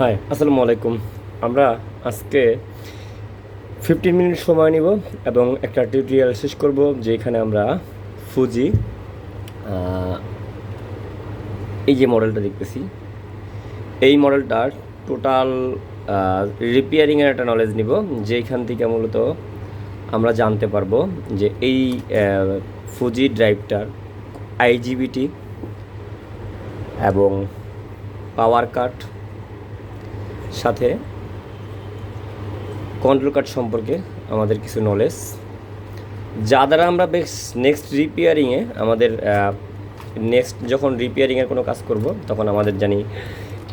High আসসালামু আলাইকুম। আমরা আজকে ফিফটিন মিনিট সময় নিব এবং একটা টিউটোরিয়াল শেষ করব যেখানে আমরা ফুজি এই যে মডেলটা দেখতেছি। এই মডেলটার টোটাল রিপেয়ারিংয়ের একটা নলেজ নিব, যেখান থেকে মূলত আমরা জানতে পারব যে এই ফুজি ড্রাইভটার আইজিবিটি এবং পাওয়ার কাট সাথে কন্ট্রোল কার্ড সম্পর্কে আমাদের কিছু নলেজ যা দ্বারা আমরা বেশ নেক্সট রিপেয়ারিংয়ে আমাদের নেক্সট যখন রিপেয়ারিংয়ের কোনো কাজ করব, তখন আমাদের জানি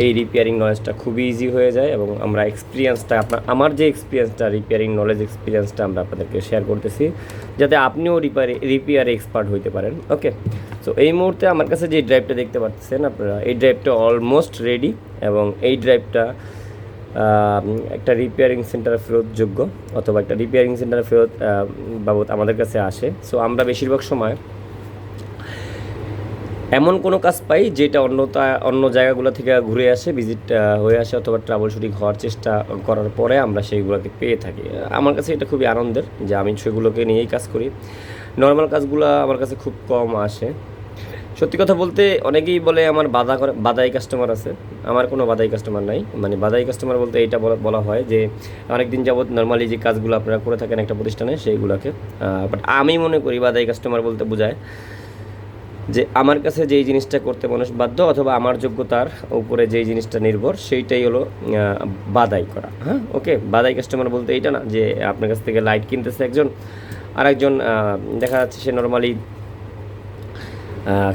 এই রিপেয়ারিং নলেজটা খুবই ইজি হয়ে যায় এবং আমরা এক্সপিরিয়েন্সটা আপনার, আমার যে এক্সপিরিয়েন্সটা রিপেয়ারিং নলেজ এক্সপিরিয়েন্সটা আমরা আপনাদেরকে শেয়ার করতেছি, যাতে আপনিও রিপেয়ারে রিপেয়ারে এক্সপার্ট হইতে পারেন ওকে সো এই মুহূর্তে আমার কাছে যে ড্রাইভটা দেখতে পাচ্ছেন আপনারা, এই ড্রাইভটা অলমোস্ট রেডি এবং এই ড্রাইভটা একটা রিপেয়ারিং সেন্টারে ফেরতযোগ্য অথবা একটা রিপেয়ারিং সেন্টারে ফেরত বাবদ আমাদের কাছে আসে। সো আমরা বেশিরভাগ সময় এমন কোনো কাজ পাই যেটা অন্য অন্য জায়গাগুলো থেকে ঘুরে আসে ভিজিট হয়ে আসে অথবা ট্রাভেল শুটিং হওয়ার চেষ্টা করার পরে আমরা সেইগুলোকে পেয়ে থাকি। আমার কাছে এটা খুবই আনন্দের যে আমি সেগুলোকে নিয়েই কাজ করি। নর্মাল কাজগুলো আমার কাছে খুব কম আসে। সত্যি কথা বলতে অনেকেই বলে আমার বাধা করে বাধাই কাস্টমার আছে। আমার কোনো বাধাই কাস্টমার নাই। মানে বাধাই কাস্টমার বলতে এইটা বলা হয় যে অনেক দিন যাবত নর্মালি যে কাজগুলো আপনারা করে থাকেন একটা প্রতিষ্ঠানে, সেইগুলোকে বাট আমি মনে করি বাধাই কাস্টমার বলতে বোঝায় যে আমার কাছে যেই জিনিসটা করতে মানুষ বাধ্য অথবা আমার যোগ্যতার উপরে যেই জিনিসটা নির্ভর, সেইটাই হলো বাদাই করা। হ্যাঁ ওকে? বাদাই কাস্টমার বলতে এইটা না যে আপনার কাছ থেকে লাইট কিনতেছে একজন আর একজন দেখা যাচ্ছে সে নর্মালি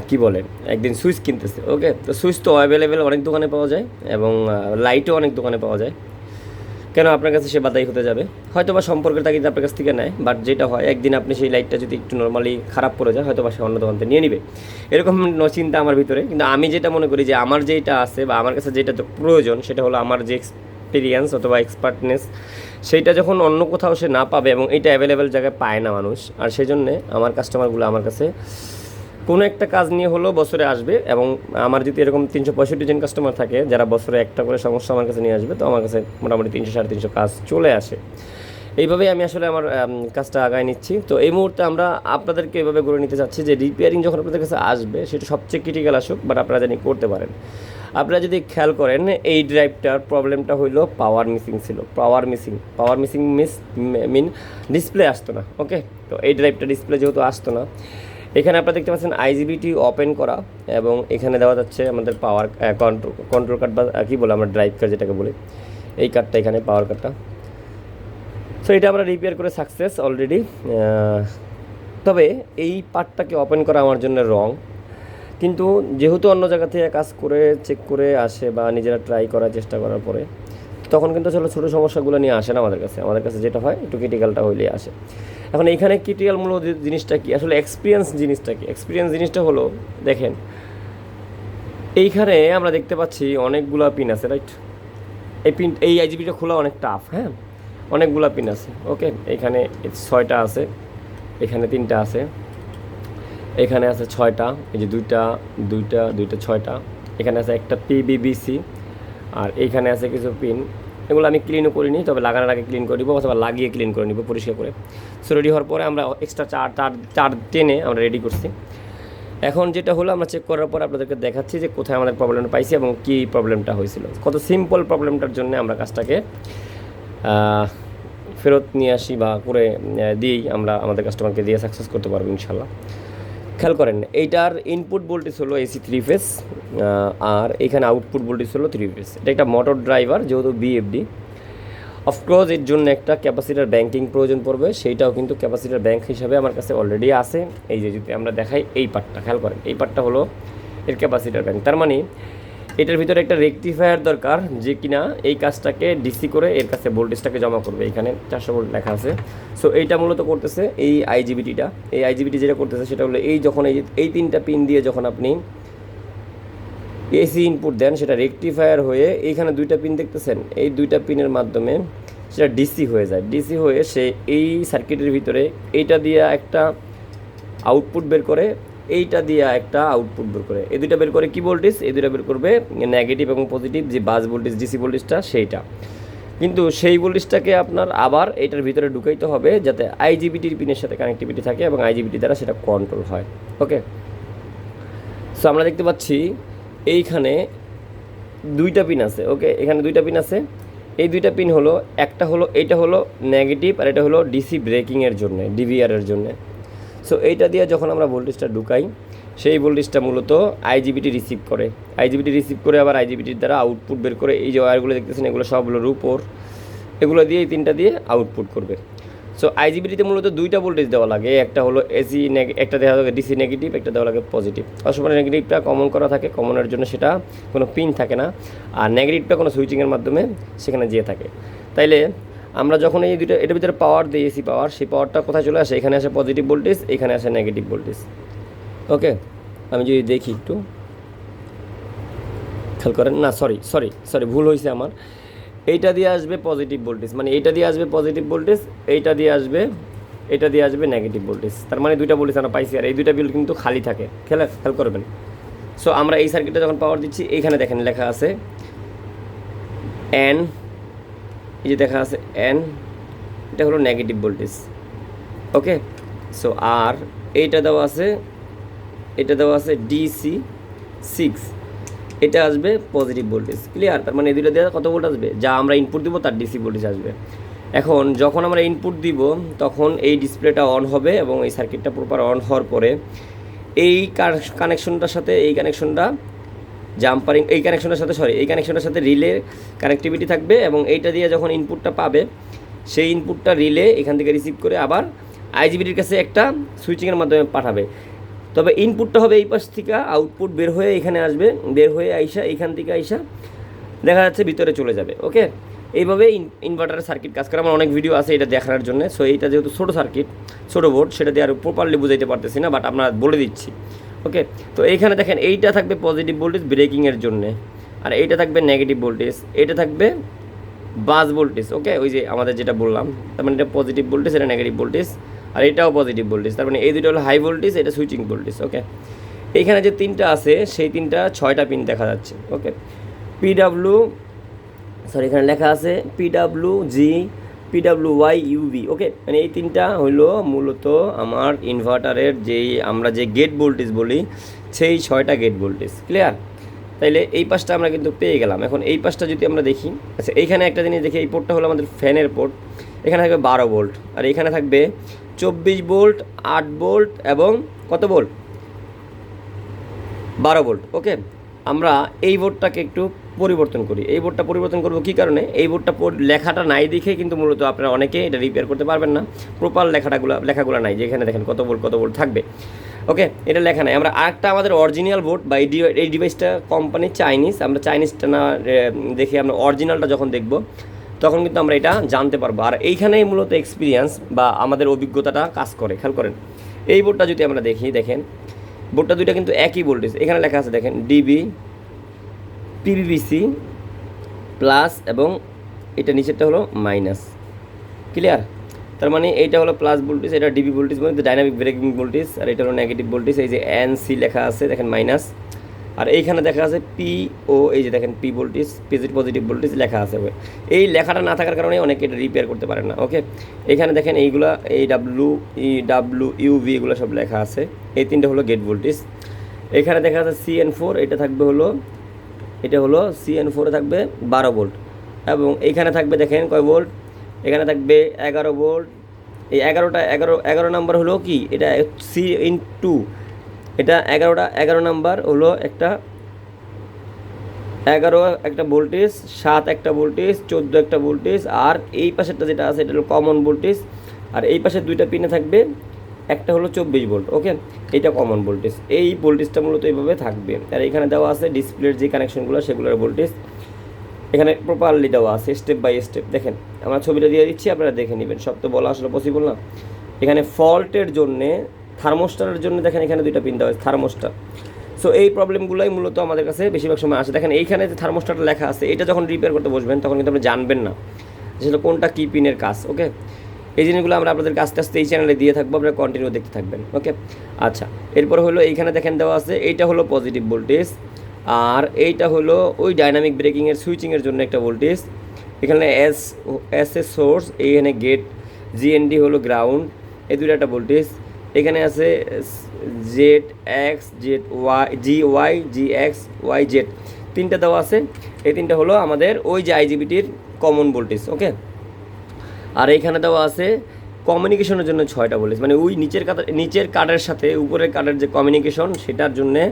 কি বলে, একদিন সুইচ কিনতেছে ওকে তো সুইচ তো অ্যাভেলেবেল অনেক দোকানে পাওয়া যায় এবং লাইটও অনেক দোকানে পাওয়া যায়। কেন আপনার কাছে সে বাদাই হতে যাবে? হয়তো বা সম্পর্কের তাগিদে আপনার কাছ থেকে নেয় বাট যেটা হয়, একদিন আপনি সেই লাইটটা যদি একটু নর্মালি খারাপ পড়ে যায় হয়তো বা সে অন্য দোকান থেকে নিয়ে নিবে। এরকম চিন্তা আমার ভিতরে, কিন্তু আমি যেটা মনে করি যে আমার যেটা আছে বা আমার কাছে যেটা প্রয়োজন, সেটা হলো আমার যে এক্সপিরিয়েন্স অথবা এক্সপার্টনেস সেইটা যখন অন্য কোথাও সে না পাবে এবং এটা অ্যাভেলেবেল জায়গায় পায় না মানুষ, আর সেই জন্যে আমার কাস্টমারগুলো আমার কাছে কোনো একটা কাজ নিয়ে হলেও বছরে আসবে এবং আমার যদি এরকম তিনশো পঁয়ষট্টি জন কাস্টমার থাকে, যারা বছরে একটা করে সমস্যা আমার কাছে নিয়ে আসবে, তো আমার কাছে মোটামুটি তিনশো, সাড়ে তিনশো কাজ চলে আসে। এইভাবেই আমি আসলে আমার কাজটা আগায় নিচ্ছি। তো এই মুহূর্তে আমরা আপনাদেরকে এভাবে গড়ে নিতে চাচ্ছি যে রিপেয়ারিং যখন আপনাদের কাছে আসবে, সেটা সবচেয়ে ক্রিটিক্যাল আসুক বাট আপনারা জানি করতে পারেন। আপনারা যদি খেয়াল করেন, এই ড্রাইভটার প্রবলেমটা হইল পাওয়ার মিসিং ছিল। Power missing power missing miss min display আসতো না ওকে তো এই ড্রাইভটা ডিসপ্লে যেহেতু আসতো না এখানে আপনারা দেখতে পাচ্ছেন আইজিবিটি ওপেন করা এবং এখানে দেওয়া যাচ্ছে আমাদের পাওয়ার কন্ট্রোল কন্ট্রোল কার্ড বা কী বলে আমরা ড্রাইভ কার্ড যেটাকে বলি। এই কার্ডটা এখানে পাওয়ার কার্ডটা সো এটা আমরা রিপেয়ার করে সাকসেস অলরেডি তবে এই পার্টটাকে ওপেন করা আমার জন্য রং কিন্তু যেহেতু অন্য জায়গা থেকে কাজ করে চেক করে আসে বা নিজেরা ট্রাই করার চেষ্টা করার পরে, তখন কিন্তু আসলে ছোটো সমস্যাগুলো নিয়ে আসে না আমাদের কাছে। আমাদের কাছে যেটা হয়, একটু ক্রিটিক্যালটা হইলেই আসে। এখন এইখানে ক্রিটিক্যাল মূল জিনিসটা কি? আসলে এক্সপিরিয়েন্স জিনিসটা কি? এক্সপিরিয়েন্স জিনিসটা হলো, দেখেন, এইখানে আমরা দেখতে পাচ্ছি অনেকগুলা পিন আছে রাইট এই পিন এই আইজিবিটা খোলা অনেক টাফ হ্যাঁ? অনেকগুলা পিন আছে ওকে এখানে ছয়টা আছে, এখানে তিনটা আছে, এখানে আছে ছয়টা, এই যে দুইটা দুইটা দুইটা, ছয়টা, এখানে আছে একটা পিবিবিসি আর এইখানে আছে কিছু পিন এগুলো আমি ক্লিনও করিনি, তবে লাগানোর আগে ক্লিন করে নিবো অথবা লাগিয়ে ক্লিন করে নিবো পরিষ্কার করে। সো রেডি হওয়ার পরে আমরা এক্সট্রা চার তার চার টেনে আমরা রেডি করছি। এখন যেটা হলো, আমরা চেক করার পর আপনাদেরকে দেখাচ্ছি যে কোথায় আমাদের প্রবলেমটা পাইছি এবং কী প্রবলেমটা হয়েছিল। কত সিম্পল প্রবলেমটার জন্য আমরা কাজটাকে ফেরত নিয়ে আসি বা করে দিয়েই আমরা আমাদের কাস্টমারকে দিয়ে সাকসেস করতে পারব ইনশাল্লাহ। খেয়াল করেন, এইটার ইনপুট ভোল্টেজ হলো এসি থ্রি ফেস আর এখানে আউটপুট ভোল্টেজ হলো থ্রি ফেস এটা একটা মোটর ড্রাইভার যেহেতু বিএফডি অফকোর্স এর জন্য একটা ক্যাপাসিটার ব্যাঙ্কিং প্রয়োজন পড়বে, সেইটাও কিন্তু ক্যাপাসিটার ব্যাঙ্ক হিসাবে আমার কাছে অলরেডি আছে। এই যে যদি আমরা দেখাই এই পার্টটা খেয়াল করেন, এই পার্টটা হলো এর ক্যাপাসিটার ব্যাঙ্ক তার মানে এটার ভিতরে একটা রেকটিফায়ার দরকার যে কিনা এই কাজটাকে ডিসি করে এর কাছে ভোল্টেজটাকে জমা করবে। এখানে চারশো ভোল্ট লেখা আছে। সো এইটা মূলত করতেছে এই আইজিবিটিটা এই আইজিবিটি যেটা করতেছে সেটা হলো এই যখন এই এই তিনটা পিন দিয়ে যখন আপনি এসি ইনপুট দেন, সেটা রেকটিফায়ার হয়ে এইখানে দুইটা পিন দেখতেছেন? এই দুইটা পিনের মাধ্যমে সেটা ডিসি হয়ে যায়। ডিসি হয়ে সে এই সার্কিটের ভিতরে এইটা দিয়ে একটা আউটপুট বের করে এইটা দিয়ে একটা আউটপুট বের করে। এই দুইটা বের করে কি ভোল্টেজ এই দুইটা বের করবে নেগেটিভ এবং পজিটিভ যে বাস ভোল্টেজ ডিসি ভোল্টেজটা সেইটা। কিন্তু সেই ভোল্টেজটাকে আপনার আবার এটার ভিতরে ঢুকাইতে হবে যাতে আইজিবিটির পিনের সাথে কানেক্টিভিটি থাকে এবং আইজিবিটি দ্বারা সেটা কন্ট্রোল হয়। ওকে সো আমরা দেখতে পাচ্ছি এইখানে দুইটা পিন আছে। ওকে এখানে দুইটা পিন আছে। এই দুইটা পিন হলো, একটা হলো, এইটা হলো নেগেটিভ আর এটা হলো ডিসি ব্রেকিংয়ের জন্য ডিভিআরের জন্য। সো এইটা দিয়ে যখন আমরা ভোল্টেজটা ঢুকাই, সেই ভোল্টেজটা মূলত আইজিবিটি রিসিভ করে। আইজিবিটি রিসিভ করে আবার আইজিবিটির দ্বারা আউটপুট বের করে, এই যে ওয়্যারগুলো দেখতেছেন, এগুলো সব হলো রুপোর। এগুলো দিয়ে এই তিনটা দিয়ে আউটপুট করবে। সো আইজিবিটিতে মূলত দুইটা ভোল্টেজ দেওয়া লাগে। একটা হলো এসি একটা দেওয়া লাগে ডিসি নেগেটিভ একটা দেওয়া লাগে পজিটিভ অসময় নেগেটিভটা কমন করা থাকে কমনের জন্য সেটা কোনো পিন থাকে না। আর নেগেটিভটা কোনো সুইচিংয়ের মাধ্যমে সেখানে যেয়ে থাকে। তাইলে আমরা যখন এই দুটো এটার ভিতরে পাওয়ার দিই এসি পাওয়ার সেই পাওয়ারটা কোথায় চলে আসে? এখানে আসে পজিটিভ ভোল্টেজ এখানে আসে নেগেটিভ ভোল্টেজ ওকে আমি যদি দেখি একটু। খেয়াল করেন? না সরি সরি সরি ভুল হয়েছে আমার। এইটা দিয়ে আসবে পজিটিভ ভোল্টেজ মানে এইটা দিয়ে আসবে পজিটিভ ভোল্টেজ এইটা দিয়ে আসবে এটা দিয়ে আসবে নেগেটিভ ভোল্টেজ তার মানে দুইটা ভোল্টেজ আমরা পাইছি, আর এই দুইটা বিল কিন্তু খালি থাকে। খেলা খেয়াল করবেন। সো আমরা এই সার্কিটটা যখন পাওয়ার দিচ্ছি, এইখানে দেখেন লেখা আছে এন এই যে দেখা আছে এন এটা হলো নেগেটিভ ভোল্টেজ ওকে সো আর এইটা দেওয়া আছে, এটা দেওয়া আছে ডিসি সিক্স এটা আসবে পজিটিভ ভোল্টেজ ক্লিয়ার তার মানে এই দুটো দেওয়া কত ভোল্ট আসবে? যা আমরা ইনপুট দিব, তার ডিসি ভোল্টেজ আসবে। এখন, যখন আমরা ইনপুট দিব, তখন এই ডিসপ্লেটা অন হবে এবং এই সার্কিটটা প্রপার অন হওয়ার পরে এই কানেকশনটার সাথে এই কানেকশনটা জাম্পারিং, এই কানেকশনের সাথে সরি এই কানেকশনের সাথে রিলে কানেক্টিভিটি থাকবে এবং এইটা দিয়ে যখন ইনপুটটা পাবে, সেই ইনপুটটা রিলে এখান থেকে রিসিভ করে আবার আইজিবিটির কাছে একটা সুইচিংয়ের মাধ্যমে পাঠাবে। তবে ইনপুটটা হবে এই পাশ থেকে আউটপুট বের হয়ে এখানে আসবে, বের হয়ে আইসা, এখান থেকে আইসা দেখা যাচ্ছে ভিতরে চলে যাবে ওকে এইভাবে ইনভার্টারের সার্কিট কাজ করে, আমার অনেক ভিডিও আছে এটা দেখার জন্য। সো এইটা যেহেতু ছোটো সার্কিট ছোটো বোর্ড সেটা দিয়ে আর প্রপারলি বুঝাইতে পারতেছি না বাট আপনার বলে দিচ্ছি। ওকে তো এইখানে দেখেন, এইটা থাকবে পজিটিভ ভোল্টেজ ব্রেকিংয়ের জন্য, আর এইটা থাকবে নেগেটিভ ভোল্টেজ এটা থাকবে বাস ভোল্টেজ ওকে ওই যে আমাদের যেটা বললাম, তার মানে এটা পজিটিভ ভোল্টেজ এটা নেগেটিভ ভোল্টেজ আর এটাও পজিটিভ ভোল্টেজ তার মানে এই দুটো হলো হাই ভোল্টেজ এটা সুইচিং ভোল্টেজ ওকে এইখানে যে তিনটা আছে, সেই তিনটা ছয়টা পিন দেখা যাচ্ছে ওকে পিডাব্লু সরি এখানে লেখা আছে পিডাব্লু জি পিডাব্লু ওয়াই ইউভি ওকে মানে এই তিনটা হইল মূলত আমার ইনভার্টারের যেই, আমরা যে গেট ভোল্টেজ বলি, সেই ছয়টা গেট ভোল্টেজ ক্লিয়ার তাইলে এই পাশটা আমরা কিন্তু পেয়ে গেলাম। এখন এই পাশটা যদি আমরা দেখি আচ্ছা এইখানে একটা জিনিস দেখি, এই পোর্টটা হলো আমাদের ফ্যানের পোর্ট এখানে থাকবে বারো ভোল্ট আর এখানে থাকবে চব্বিশ ভোল্ট আট ভোল্ট এবং কত ভোল্ট বারো ভোল্ট ওকে আমরা এই বোর্ডটাকে একটু পরিবর্তন করি। এই বোর্ডটা পরিবর্তন করব কী কারণে? এই বোর্ডটা লেখাটা নাই দেখে কিন্তু মূলত আপনারা অনেকে এটা রিপেয়ার করতে পারবেন না। প্রপার লেখাটাগুলো, লেখাগুলো নাই, যেখানে দেখেন কত বোর্ড কত বোর্ড থাকবে। ওকে এটা লেখা নাই। আমরা আরেকটা আমাদের অরিজিনাল বোর্ড বা এই ডিভাইসটা কোম্পানি চাইনিজ আমরা চাইনিজটা না দেখে আমরা অরিজিনালটা যখন দেখব, তখন কিন্তু আমরা এটা জানতে পারব। আর এইখানেই মূলত এক্সপিরিয়েন্স বা আমাদের অভিজ্ঞতাটা কাজ করে, খেয়াল করেন। এই বোর্ডটা যদি আমরা দেখি, দেখেন, বোর্ডটা দুইটা কিন্তু একই ভোল্টেজ এখানে লেখা আছে, দেখেন ডিবি পিভিসি প্লাস এবং এটা নিচেরটা হলো মাইনাস ক্লিয়ার তার মানে এইটা হলো প্লাস ভোল্টেজ এটা ডিবি ভোল্টেজ মানে ডাইনামিক ব্রেকিং ভোল্টেজ আর এটা হলো নেগেটিভ ভোল্টেজ এই যে এন সি লেখা আছে, দেখেন মাইনাস আর এইখানে দেখা আছে পি ও এই যে দেখেন P voltage positive positive voltage লেখা আছে। এই লেখাটা না থাকার কারণে অনেকে এটা রিপেয়ার করতে পারে না ওকে এখানে দেখেন এইগুলা এই ডাব্লু ই ডাব্লু ইউভি এগুলো সব লেখা আছে। এই তিনটা হলো গেট ভোল্টেজ এখানে দেখা আছে সি এন ফোর এটা থাকবে হলো এটা হলো সি এন ফোরে থাকবে বারো ভোল্ট। এবং এইখানে থাকবে দেখেন কয় ভোল্ট? এখানে থাকবে এগারো ভোল্ট। এই এগারোটা, এগারো এগারো নাম্বার হলো কি? এটা সি ইন টু এটা এগারোটা, এগারো নাম্বার হলো একটা এগারো একটা ভোল্টেজ, সাত একটা ভোল্টেজ, চোদ্দ একটা ভোল্টেজ, আর এই পাশেরটা যেটা আছে, এটা হলো কমন ভোল্টেজ আর এই পাশের দুইটা পিনে থাকবে একটা হলো চব্বিশ ভোল্ট ওকে এটা কমন ভোল্টেজ এই ভোল্টেজটা মূলত এইভাবে থাকবে। আর এখানে দেওয়া আছে ডিসপ্লের যে কানেকশনগুলো সেগুলোর ভোল্টেজ এখানে প্রপারলি দেওয়া আছে স্টেপ বাই স্টেপ দেখেন, আমরা ছবিটা দিয়ে দিচ্ছি, আপনারা দেখে নেবেন। সব তো বলা আসলে পসিবল না। এখানে ফল্টের জন্যে থার্মোস্টারের জন্য দেখেন এখানে দুইটা পিন দেওয়া আছে থার্মোস্টার সো এই প্রবলেমগুলোই মূলত আমাদের কাছে বেশিরভাগ সময় আসে। দেখেন, এইখানে যে থার্মোস্টারটা লেখা আছে, এটা যখন রিপেয়ার করতে বসবেন, তখন কিন্তু আপনি জানবেন না সেটা কোনটা কী পিনের কাজ ওকে এই জিনিসগুলো আমরা আপনাদেরকে আস্তে আস্তে এই চ্যানেলে দিয়ে থাকব, আপনারা কন্টিনিউ দেখতে থাকবেন ওকে আচ্ছা এরপর হলো এইখানে দেখেন দেওয়া আছে, এইটা হলো পজিটিভ ভোল্টেজ আর এইটা হলো ওই ডাইনামিক ব্রেকিংয়ের সুইচিংয়ের জন্য একটা ভোল্টেজ এখানে এস এস এ সোর্স এইখানে গেট জিএনডি হলো গ্রাউন্ড এই দুটো একটা ভোল্টেজ এখানে আছে Z X Z Y G Y G X Y Z তিনটা দেওয়া আছে, এই তিনটা হলো আমাদের ওই যে আইজিবিটির কমন ভোল্টেজ ওকে আর এইখানে দেওয়া আছে কমিউনিকেশনের জন্য ছয়টা ভোল্টেজ মানে ওই নিচের কাটার নিচের কার্ডের সাথে উপরের কার্ডের যে কমিউনিকেশন সেটার জন্যে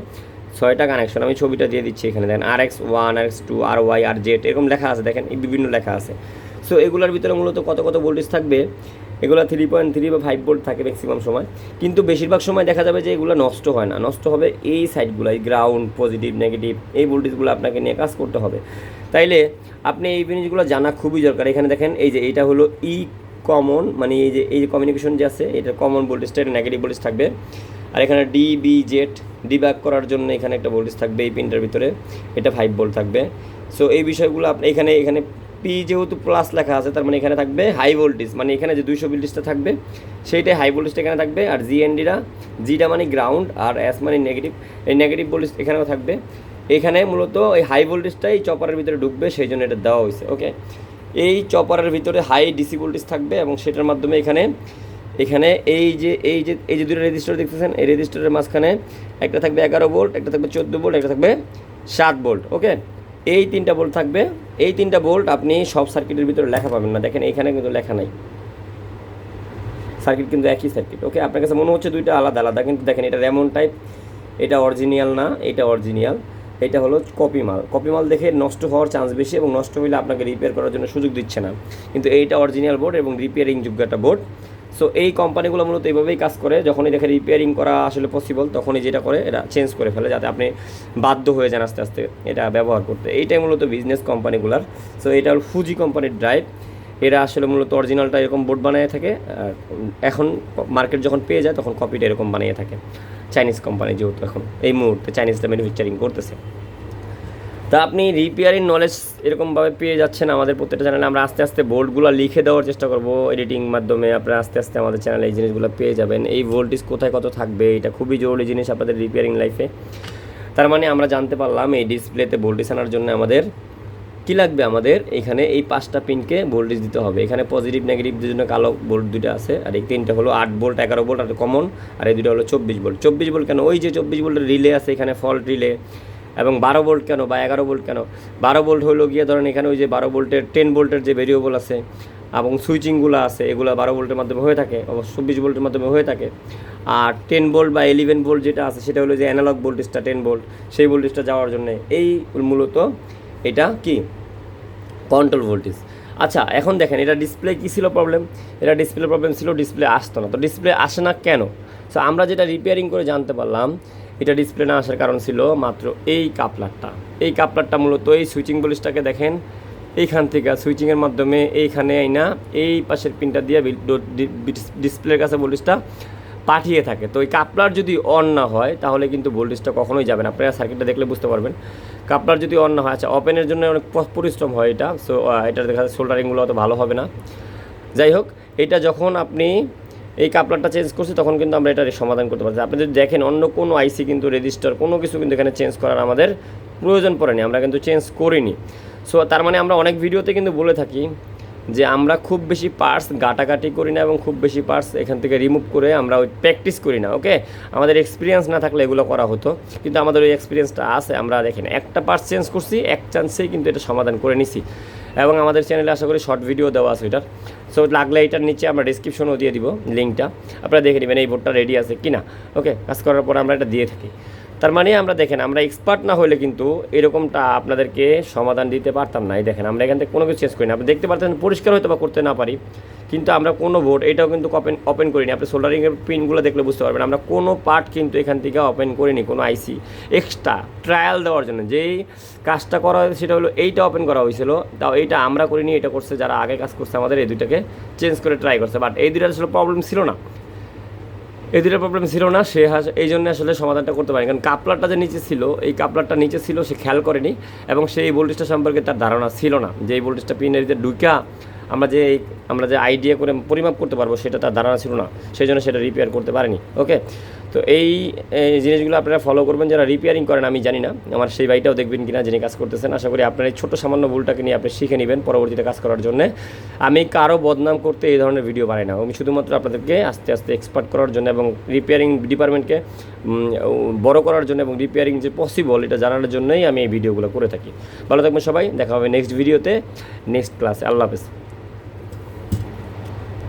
ছয়টা কানেকশন আমি ছবিটা দিয়ে দিচ্ছি এখানে, দেখেন আর এক্স ওয়ান আর এক্স টু আর ওয়াই আর জেড এরকম লেখা আছে, দেখেন বিভিন্ন লেখা আছে। সো এগুলোর ভিতরে মূলত কত কত ভোল্টেজ থাকবে? এগুলো থ্রি পয়েন্ট থ্রি বা ফাইভ ভোল্ট থাকে ম্যাক্সিমাম সময়। কিন্তু বেশিরভাগ সময় দেখা যাবে যে এগুলো নষ্ট হয় না। নষ্ট হবে এই সাইডগুলো এই গ্রাউন্ড পজিটিভ নেগেটিভ এই ভোল্টেজগুলো আপনাকে নিয়ে কাজ করতে হবে। তাইলে আপনি এই জিনিসগুলো জানা খুবই দরকার। এখানে দেখেন, এই যে এইটা হলো ই কমন মানে এই যে এই যে কমিউনিকেশন যে আছে, এটা কমন ভোল্টেজটা এটা নেগেটিভ ভোল্টেজ থাকবে। আর এখানে ডি বি জেড ডিব্যাক করার জন্য এখানে একটা ভোল্টেজ থাকবে এই পিনটার ভিতরে। এটা ফাইভ ভোল্ট থাকবে। সো এই বিষয়গুলো আপনি এখানে এখানে পি যেহেতু প্লাস লেখা আছে, তার মানে এখানে থাকবে হাই ভোল্টেজ মানে এখানে যে দুইশো ভোল্টেজটা থাকবে সেইটাই হাই ভোল্টেজটা এখানে থাকবে। আর জি জিএনডিরা জিটা মানে গ্রাউন্ড আর এস মানে নেগেটিভ এই নেগেটিভ ভোল্টেজ এখানেও থাকবে। এখানে মূলত এই হাই ভোল্টেজটাই চপারের ভিতরে ঢুকবে সেই জন্য এটা দেওয়া হয়েছে ওকে এই চপারের ভিতরে হাই ডিসি ভোল্টেজ থাকবে এবং সেটার মাধ্যমে এখানে এখানে এই যে এই যে এই যে দুটো রেজিস্টার দেখতেছেন, এই রেজিস্টারের মাঝখানে একটা থাকবে এগারো ভোল্ট একটা থাকবে চোদ্দ ভোল্ট একটা থাকবে সাত ভোল্ট ওকে এই তিনটা বোল্ট থাকবে, এই তিনটা বোল্ট আপনি সব সার্কিটের ভিতরে লেখা পাবেন না, দেখেন এখানে কিন্তু লেখা নাই। সার্কিট কিন্তু একই সার্কিট ওকে আপনার কাছে মনে হচ্ছে দুইটা আলাদা আলাদা, কিন্তু দেখেন এটা রেমন টাইপ এটা অরিজিনাল না, এটা অরিজিনাল এটা হলো কপি মাল। কপি মাল দেখে নষ্ট হওয়ার চান্স বেশি এবং নষ্ট হলে আপনাকে রিপেয়ার করার জন্য সুযোগ দিচ্ছে না। কিন্তু এইটা অরিজিনাল বোর্ড এবং রিপেয়ারিং যোগ্য একটা বোর্ড সো এই কোম্পানিগুলো মূলত এইভাবেই কাজ করে, যখনই দেখে রিপেয়ারিং করা আসলে পসিবল তখনই যেটা করে এটা চেঞ্জ করে ফেলে যাতে আপনি বাধ্য হয়ে যান আস্তে আস্তে এটা ব্যবহার করতে। এইটাই মূলত বিজনেস কোম্পানিগুলার সো এটা হলো ফুজি কোম্পানির ড্রাইভ এরা আসলে মূলত অরিজিনালটা এরকম বোর্ড বানিয়ে থাকে, আর এখন মার্কেট যখন পেয়ে যায়, তখন কপিটা এরকম বানিয়ে থাকে। চাইনিজ কোম্পানি যেহেতু এখন, এই মুহূর্তে চাইনিজটা ম্যানুফ্যাকচারিং করতেছে। তা আপনি রিপেয়ারিং নলেজ এরকমভাবে পেয়ে যাচ্ছেন আমাদের প্রত্যেকটা চ্যানেলে আমরা আস্তে আস্তে বোর্ডগুলো লিখে দেওয়ার চেষ্টা করব এডিটিং মাধ্যমে আপনারা আস্তে আস্তে আমাদের চ্যানেলে এই জিনিসগুলো পেয়ে যাবেন। এই ভোল্টেজ কোথায় কত থাকবে, এটা খুবই জরুরি জিনিস আপনাদের রিপেয়ারিং লাইফে তার মানে আমরা জানতে পারলাম এই ডিসপ্লেতে ভোল্টেজ আনার জন্য আমাদের কি লাগবে আমাদের? এখানে এই পাঁচটা পিনকে ভোল্টেজ দিতে হবে। এখানে পজিটিভ নেগেটিভ জন্য কালো ভোল্ট দুটো আছে, আর এই তিনটা হলো আট ভোল্ট এগারো ভোল্ট আর কমন আর এই দুটো হলো চব্বিশ ভোল্ট চব্বিশ ভোল্ট কেন? ওই যে চব্বিশ ভোল্টের রিলে আছে এখানে ফল্ট রিলে এবং বারো ভোল্ট কেন বা এগারো ভোল্ট কেন? বারো ভোল্ট হলো গিয়ে ধরেন এখানে ওই যে বারো ভোল্টের টেন ভোল্টের যে ভেরিয়েবল আছে, এবং সুইচিংগুলো আছে, এগুলো বারো ভোল্টের মাধ্যমে হয়ে থাকে, অবশ্য চব্বিশ ভোল্টের মাধ্যমে হয়ে থাকে। আর টেন ভোল্ট বা ইলেভেন ভোল্ট যেটা আছে, সেটা হলো যে অ্যানালগ ভোল্টেজটা টেন ভোল্ট সেই ভোল্টেজটা যাওয়ার জন্য। এই মূলত এটা কি? কন্ট্রোল ভোল্টেজ আচ্ছা এখন দেখেন, এটা ডিসপ্লে কী ছিল প্রবলেম এটা ডিসপ্লে প্রবলেম ছিল ডিসপ্লে আসতো না। তো ডিসপ্লে আসে না কেন? সো আমরা যেটা রিপেয়ারিং করে জানতে পারলাম, এটা ডিসপ্লে না আসার কারণ ছিল মাত্র এই কাপলারটা এই কাপলারটা মূলত এই সুইচিং বলিসটাকে দেখেন, এইখান থেকে সুইচিংয়ের মাধ্যমে এইখানে না এই পাশের পিনটা দিয়ে ডিসপ্লের কাছে ভোল্টেজটা পাঠিয়ে থাকে। তো এই কাপলার যদি অন না হয়, তাহলে কিন্তু ভোল্টেজটা কখনোই যাবে না। আপনারা সার্কিটটা দেখলে বুঝতে পারবেন। কাপলার যদি অন না হয় আচ্ছা ওপেনের জন্য অনেক পরিশ্রম হয় এটা। সো এটা দেখা যাচ্ছে সোল্ডারিংগুলো অত ভালো হবে না। যাই হোক, এটা যখন আপনি এই কাপলারটা চেঞ্জ করছি তখন কিন্তু আমরা এটার সমাধান করতে পারছি। আপনি যদি দেখেন অন্য কোনো আইসি কিন্তু রেজিস্টার কোনো কিছু কিন্তু এখানে চেঞ্জ করার আমাদের প্রয়োজন পড়েনি। আমরা কিন্তু চেঞ্জ করিনি। সো তার মানে আমরা অনেক ভিডিওতে কিন্তু বলে থাকি যে আমরা খুব বেশি পার্টস গাটাগাটি করি না এবং খুব বেশি পার্টস এখান থেকে রিমুভ করে আমরা ওই প্র্যাকটিস করি না ওকে আমাদের এক্সপিরিয়েন্স না থাকলে এগুলো করা হতো। কিন্তু আমাদের ওই এক্সপিরিয়েন্সটা আছে, আমরা দেখেন একটা পার্টস চেঞ্জ করছি, এক চান্সেই কিন্তু এটা সমাধান করে নিছি। এবং আমাদের চ্যানেলে আশা করি শর্ট ভিডিও দেওয়া আছে এটার। সো লাগলে এটার নিচে আমরা ডিসক্রিপশনও দিয়ে দিব লিঙ্কটা আপনারা দেখে নেবেন এই বোর্ডটা রেডি আছে কি না ওকে কাজ করার পর আমরা এটা দিয়ে থাকি। তার মানে আমরা দেখেন, আমরা এক্সপার্ট না হলে কিন্তু এরকমটা আপনাদেরকে সমাধান দিতে পারতাম না। এই দেখেন, আমরা এখান থেকে কোনো কিছু চেঞ্জ করি না আপনি দেখতে পারতেন পরিষ্কার হয়তো বা করতে না পারি, কিন্তু আমরা কোনো বোর্ড এটাও কিন্তু ওপেন ওপেন করিনি। আপনি সোল্ডারিংয়ের পিনগুলো দেখলে বুঝতে পারবেন, আমরা কোনো পার্ট কিন্তু এখান থেকে ওপেন করিনি, কোনো আইসি এক্সট্রা ট্রায়াল দেওয়ার জন্য। যেই কাজটা করা হয়েছে, সেটা হলো এইটা ওপেন করা হয়েছিল। তাও এইটা আমরা করিনি, এটা করছে যারা আগে কাজ করছে আমাদের, এই দুইটাকে চেঞ্জ করে ট্রাই করছে। বাট এই দুইটা আসলে প্রবলেম ছিল না। এই দুটো প্রবলেম ছিল না, সে এই জন্য আসলে সমাধানটা করতে পারেনি। কারণ কাপলারটা যে নিচে ছিল, এই কাপলারটা নিচে ছিল, সে খেয়াল করেনি এবং সে এই ভোল্টেজটা সম্পর্কে তার ধারণা ছিল না যে এই ভোল্টেজটা পিনের যে ঢুকা আমরা যে আমরা যে আইডিয়া করে পরিমাপ করতে পারব, সেটা তার ধারণা ছিল না। সেই জন্য সেটা রিপেয়ার করতে পারেনি ওকে তো এই জিনিসগুলো আপনারা ফলো করবেন, যারা রিপেয়ারিং করেন, আমি জানি না। আমার সেই ভাইটাও দেখবেন কিনা, যিনি কাজ করতেছেন। আশা করি আপনার এই ছোটো সামান্য ভুলটাকে নিয়ে আপনি শিখে নেবেন পরবর্তীতে কাজ করার জন্য। আমি কারও বদনাম করতে এই ধরনের ভিডিও বানাই না। আমি শুধুমাত্র আপনাদেরকে আস্তে আস্তে এক্সপার্ট করার জন্য এবং রিপেয়ারিং ডিপার্টমেন্টকে বড় করার জন্য এবং রিপেয়ারিং যে পসিবল এটা জানানোর জন্যই আমি এই ভিডিওগুলো করে থাকি। ভালো থাকবেন সবাই। দেখা হবে নেক্সট ভিডিওতে নেক্সট ক্লাসে আল্লাহ হাফেজ।